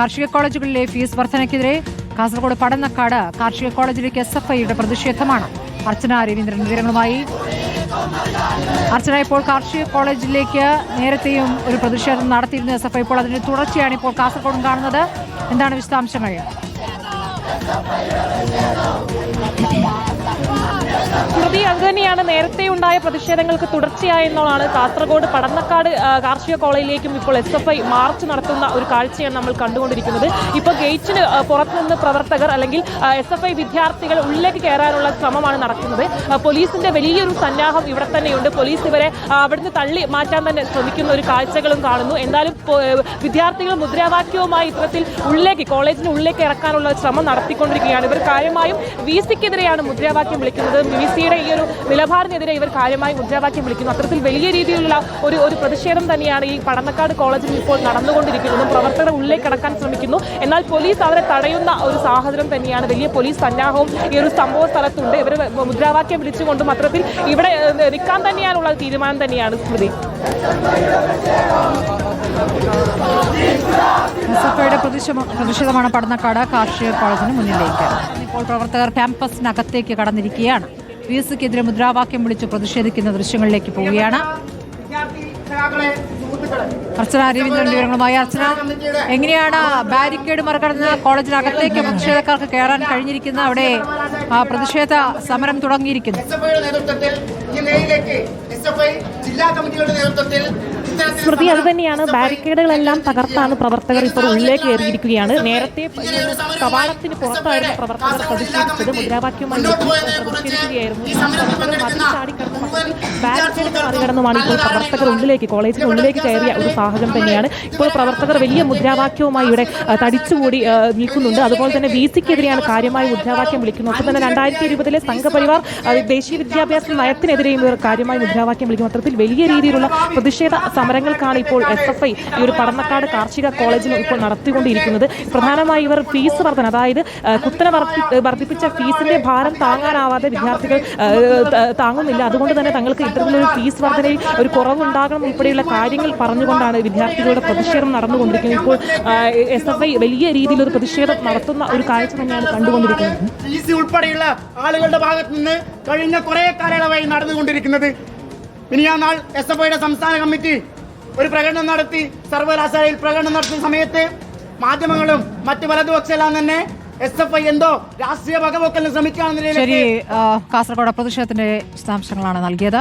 കാർഷിക കോളേജുകളിലെ ഫീസ് വർധനയ്ക്കെതിരെ കാസർഗോഡ് പടന്നക്കാട് കാർഷിക കോളേജിലേക്ക് എസ് എഫ് ഐയുടെ പ്രതിഷേധമാണ്. അർച്ചന രവീന്ദ്രൻ വിവരങ്ങളുമായി. അർച്ചന ഇപ്പോൾ കാർഷിക കോളേജിലേക്ക് നേരത്തെയും ഒരു പ്രതിഷേധം നടത്തിയിരുന്നു എസ് എഫ് ഐ. ഇപ്പോൾ അതിന്റെ തുടർച്ചയാണ് ഇപ്പോൾ കാസർഗോഡും കാണുന്നത്. എന്താണ് വിശദാംശങ്ങൾ? സ്മൃതി അതുതന്നെയാണ് നേരത്തെ ഉണ്ടായ പ്രതിഷേധങ്ങൾക്ക് തുടർച്ചയായെന്നുള്ളതാണ് കാസർഗോഡ് പടന്നക്കാട് കാർഷിക കോളേജിലേക്കും ഇപ്പോൾ എസ് എഫ് ഐ മാർച്ച് നടത്തുന്ന ഒരു കാഴ്ചയാണ് നമ്മൾ കണ്ടുകൊണ്ടിരിക്കുന്നത്. ഇപ്പോൾ ഗേറ്റിന് പുറത്തുനിന്ന് പ്രവർത്തകർ അല്ലെങ്കിൽ എസ് എഫ് ഐ വിദ്യാർത്ഥികൾ ഉള്ളിലേക്ക് കയറാനുള്ള ശ്രമമാണ് നടക്കുന്നത്. പോലീസിന്റെ വലിയൊരു സന്നാഹം ഇവിടെ തന്നെയുണ്ട്. പോലീസ് ഇവരെ അവിടുന്ന് തള്ളി മാറ്റാൻ തന്നെ ശ്രമിക്കുന്ന ഒരു കാഴ്ചകളും കാണുന്നു. എന്നാലും വിദ്യാർത്ഥികൾ മുദ്രാവാക്യവുമായി ഇത്തരത്തിൽ ഉള്ളിലേക്ക് കോളേജിന് ഉള്ളിലേക്ക് ഇറക്കാനുള്ള ശ്രമം നടത്തിക്കൊണ്ടിരിക്കുകയാണ്. ഇവർ കാര്യമായും വി സിക്കെതിരെയാണ് മുദ്രാവാക്യം വിളിക്കുന്നത്. വി സിയുടെ ഈ ഒരു നിലപാടിനെതിരെ ഇവർ കാര്യമായി മുദ്രാവാക്യം വിളിക്കുന്നു. അത്തരത്തിൽ വലിയ രീതിയിലുള്ള ഒരു ഒരു പ്രതിഷേധം തന്നെയാണ് ഈ പടന്നക്കാട് കോളേജിൽ ഇപ്പോൾ നടന്നുകൊണ്ടിരിക്കുന്നതും പ്രവർത്തകരുടെ ഉള്ളിലേക്ക് കടക്കാൻ ശ്രമിക്കുന്നു. എന്നാൽ പോലീസ് അവരെ തടയുന്ന ഒരു സാഹചര്യം തന്നെയാണ്. വലിയ പോലീസ് സന്നാഹവും ഈ ഒരു സംഭവ സ്ഥലത്തുണ്ട്. ഇവർ മുദ്രാവാക്യം വിളിച്ചുകൊണ്ടും അത്തരത്തിൽ ഇവിടെ നിൽക്കാൻ തന്നെയാണുള്ള തീരുമാനം തന്നെയാണ് സ്മൃതി. പ്രതിഷേധമാണ് പടന്നക്കാട് കാർഷിക കോളേജിന് മുന്നിലേക്ക്. ഇപ്പോൾ പ്രവർത്തകർ ക്യാമ്പസിനകത്തേക്ക് കടന്നിരിക്കുകയാണ്. വി സിക്കെതിരെ മുദ്രാവാക്യം വിളിച്ച് പ്രതിഷേധിക്കുന്ന ദൃശ്യങ്ങളിലേക്ക് പോവുകയാണ്. അർച്ചന രവീന്ദ്രൻ വിവരങ്ങളുമായി അർച്ചന. എങ്ങനെയാണ് ബാരിക്കേഡ് മറികടന്ന് കോളേജിനകത്തേക്ക് പ്രതിഷേധക്കാർക്ക് കയറാൻ കഴിഞ്ഞിരിക്കുന്ന അവിടെ പ്രതിഷേധ സമരം തുടങ്ങിയിരിക്കുന്നു. എസ് എസ് ജില്ലാ കമ്മിറ്റികളുടെ നേതൃത്വത്തിൽ സ്മൃതി അത് തന്നെയാണ്. ബാരിക്കേഡുകളെല്ലാം തകർത്താണ് പ്രവർത്തകർ ഇപ്പോൾ ഉള്ളിലേക്ക് കയറിയിരിക്കുകയാണ്. നേരത്തെ കവാടത്തിന് പുറത്തായിരുന്നു പ്രവർത്തകർ പ്രതിഷേധിച്ചത്. മുദ്രാവാക്യവുമായി പ്രതിഷേധിക്കുകയായിരുന്നു. പ്രവർത്തകർ ബാരിക്കേഡുകൾ മറികടന്നുമാണ് ഇപ്പോൾ പ്രവർത്തകർ ഉള്ളിലേക്ക് കോളേജിന് ഉള്ളിലേക്ക് കയറിയ ഒരു സാഹചര്യം തന്നെയാണ് ഇപ്പോൾ പ്രവർത്തകർ വലിയ മുദ്രാവാക്യവുമായി ഇവിടെ തടിച്ചുകൂടി നിൽക്കുന്നുണ്ട്. അതുപോലെ തന്നെ വി സിക്കെതിരെയാണ് കാര്യമായി മുദ്രാവാക്യം വിളിക്കുന്നത്. ഒപ്പം തന്നെ രണ്ടായിരത്തി ഇരുപതിലെ സംഘപരിവാർ ദേശീയ വിദ്യാഭ്യാസ നയത്തിനെതിരെയും ഇവർ കാര്യമായി മുദ്രാവാക്യം വിളിക്കും. അത്തരത്തിൽ വലിയ രീതിയിലുള്ള പ്രതിഷേധ സമരങ്ങൾക്കാണ് ഇപ്പോൾ എസ് എഫ് ഐ ഈ ഒരു പടന്നക്കാട് കാർഷിക കോളേജിൽ ഇപ്പോൾ നടത്തിക്കൊണ്ടിരിക്കുന്നത്. പ്രധാനമായി ഇവർ ഫീസ് വർധന അതായത് കുത്തന കുത്തനെ വർദ്ധി വർദ്ധിപ്പിച്ച ഫീസിന്റെ ഭാരം താങ്ങാനാവാതെ വിദ്യാർത്ഥികൾ താങ്ങുന്നില്ല. അതുകൊണ്ട് തന്നെ തങ്ങൾക്ക് ഇത്തരത്തിലൊരു ഫീസ് വർധനയിൽ ഒരു കുറവുണ്ടാകണം ഉൾപ്പെടെയുള്ള കാര്യങ്ങൾ പറഞ്ഞുകൊണ്ടാണ് വിദ്യാർത്ഥികളുടെ പ്രതിഷേധം നടന്നുകൊണ്ടിരിക്കുന്നത്. ഇപ്പോൾ എസ് എഫ് ഐ വലിയ രീതിയിലൊരു പ്രതിഷേധം നടത്തുന്ന ഒരു കാഴ്ച തന്നെയാണ് കണ്ടുകൊണ്ടിരിക്കുന്നത്. പി സി ഉൾപ്പെടെയുള്ള ആളുകളുടെ ഭാഗത്ത് നിന്ന് കഴിഞ്ഞ കുറെ കാലയളവായി നടന്നുകൊണ്ടിരിക്കുന്നത്. ഇനി ആ നാൾ എസ് എഫ് ഐയുടെ സംസ്ഥാന കമ്മിറ്റി ഒരു പ്രകടനം നടത്തി സർവകലാശാലയിൽ പ്രകടനം നടത്തുന്ന സമയത്ത് മാധ്യമങ്ങളും മറ്റ് വലതുപക്ഷമെല്ലാം തന്നെ എസ് എഫ് ഐ എന്തോ രാഷ്ട്രീയ വകവെക്കലിന് ശരി കാസർഗോഡ് പ്രതിഷേധത്തിന്റെ വിശദാംശങ്ങളാണ് നൽകിയത്.